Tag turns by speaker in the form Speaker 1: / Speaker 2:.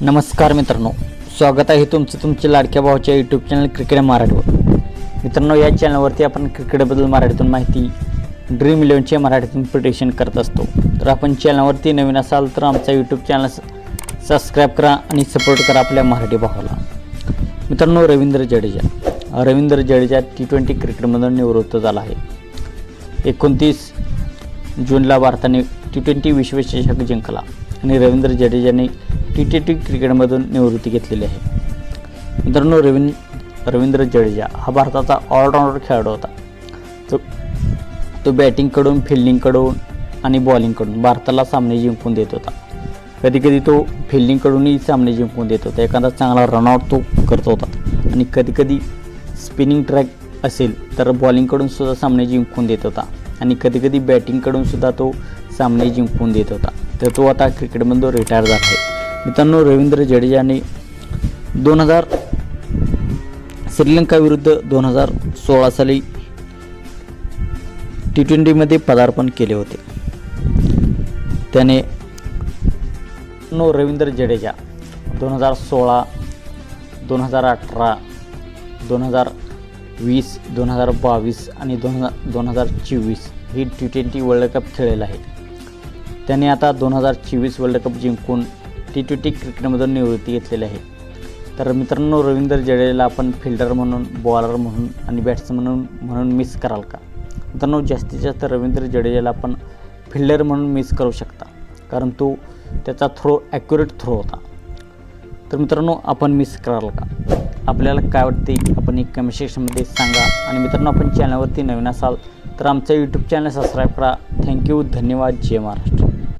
Speaker 1: नमस्कार मित्रांनो स्वागत आहे तुमचं तुमच्या लाडक्या भावाच्या यूट्यूब चॅनल क्रिकेट मराठीवर. मित्रांनो या चॅनलवरती आपण क्रिकेटबद्दल मराठीतून माहिती ड्रीम इलेव्हनच्या मराठीतून प्रिटेशन करत असतो. तर आपण चॅनलवरती नवीन असाल तर आमचा यूट्यूब चॅनल सबस्क्राईब करा आणि सपोर्ट करा आपल्या मराठी भावाला. मित्रांनो रवींद्र जडेजा. रवींद्र जडेजा टी ट्वेंटी क्रिकेटमधून निवृत्त झाला आहे. एकोणतीस जूनला भारताने टी ट्वेंटी विश्वचषक जिंकला आणि रवींद्र जडेजाने टी ट्वेंटी क्रिकेटमधून निवृत्ती घेतलेली आहे. मित्रांनो रवीन रवींद्र जडेजा हा भारताचा ऑलराऊंडर खेळाडू होता. तो तो बॅटिंगकडून फिल्डिंगकडून आणि बॉलिंगकडून भारताला सामने जिंकून देत होता. कधीकधी तो फिल्डिंगकडूनही सामने जिंकून देत होता. एखादा चांगला रनआउट तो करत होता. आणि कधीकधी स्पिनिंग ट्रॅक असेल तर बॉलिंगकडून सुद्धा सामने जिंकून देत होता. आणि कधीकधी बॅटिंगकडून सुद्धा तो सामने जिंकून देत होता. तर तो आता क्रिकेटमधून रिटायर झाला आहे. मित्रांनो रवींद्र जडेजाने दोन हजार श्रीलंका विरुद्ध दोन हजार सोळा साली टी ट्वेंटीमध्ये पदार्पण केले होते. त्याने नो रवींद्र जडेजा दोन हजार सोळा दोन हजार अठरा दोन हजार वीस दोन हजार बावीस आणि दोन हजार दोन हजार चोवीस ही टी ट्वेंटी वर्ल्ड कप खेळलेला आहे त्याने आता दोन हजार चोवीस वर्ल्ड कप जिंकून टी ट्वेंटी क्रिकेटमधून निवृत्ती घेतलेली आहे. तर मित्रांनो रवींद्र जडेजाला आपण फिल्डर म्हणून बॉलर म्हणून आणि बॅट्समन म्हणून म्हणून मिस कराल का? मित्रांनो जास्तीत जास्त रवींद्र जडेजाला आपण फिल्डर म्हणून मिस करू शकता. कारण तो त्याचा थ्रो ॲक्युरेट थ्रो होता. तर मित्रांनो आपण मिस कराल का? आपल्याला काय वाटते? आपण एक कमेंट सेक्शनमध्ये सांगा. आणि मित्रांनो आपण चॅनलवरती नवीन असाल तर आमचं यूट्यूब चॅनल सबस्क्राईब करा. थँक्यू धन्यवाद. जय महाराष्ट्र.